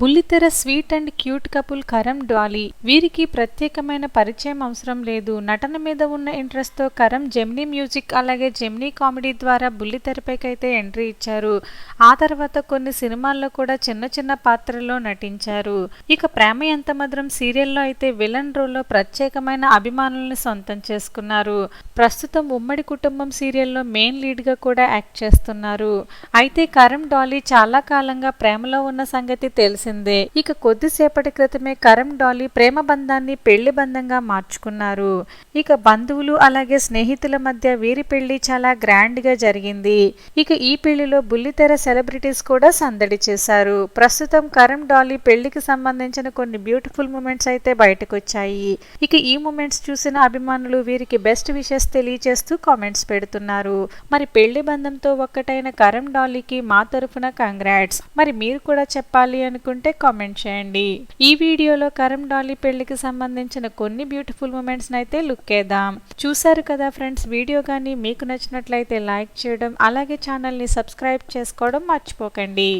బుల్లితెర sweet and cute couple Karam Dolly వీరికి ప్రత్యేకమైన పరిచయం అవసరం లేదు. నటన మీద ఉన్న ఇంట్రెస్ట్తో కరం జెమ్నీ మ్యూజిక్ అలాగే జెమ్నీ కామెడీ ద్వారా బుల్లితెరపైకైతే ఎంట్రీ ఇచ్చారు. ఆ తర్వాత కొన్ని సినిమాల్లో కూడా చిన్న చిన్న పాత్రల్లో నటించారు. ఇక ప్రేమ ఎంత మధురం సీరియల్లో అయితే విలన్ రోల్లో ప్రత్యేకమైన అభిమానులను సొంతం చేసుకున్నారు. ప్రస్తుతం ఉమ్మడి కుటుంబం సీరియల్లో మెయిన్ లీడ్గా కూడా యాక్ట్ చేస్తున్నారు. అయితే కరం డాలీ చాలా కాలంగా ప్రేమలో ఉన్న సంగతి తెలిసిందే ఇక కొద్దిసేపటి క్రితమే కరం డాలీ ప్రేమ బంధాన్ని పెళ్ళి బంధంగా మార్చుకున్నారు. ఇక బంధువులు అలాగే స్నేహితుల మధ్య వీరి పెళ్ళి చాలా గ్రాండ్గా జరిగింది. ఇక ఈ పెళ్ళిలో బుల్లితెర సెలబ్రిటీస్ కూడా సందడి చేశారు. ప్రస్తుతం కరం డాలీ పెళ్ళికి సంబంధించిన కొన్ని బ్యూటిఫుల్ మూమెంట్స్ అయితే బయటకొచ్చాయి. ఇక ఈ మూమెంట్స్ చూసిన అభిమానులు వీరికి బెస్ట్ విషెస్ తెలియజేస్తూ కామెంట్స్ పెడుతున్నారు. మరి పెళ్ళి బంధంతో ఒక్కటైన కరం డాలీకి మా తరఫున కంగ్రాట్స్. మరి మీరు కూడా చెప్పాలి అనుకుంటే కామెంట్ చేయండి. ఈ వీడియోలో కరం డాలీ పెళ్ళికి సంబంధించిన కొన్ని బ్యూటిఫుల్ మూమెంట్స్ అయితే లుక్ వేద్దాం చూసారు కదా ఫ్రెండ్స్ వీడియో కానీ మీకు నచ్చినట్లయితే లైక్ చేయడం అలాగే ఛానల్ని సబ్స్క్రైబ్ చేసుకోవడం మర్చిపోకండి.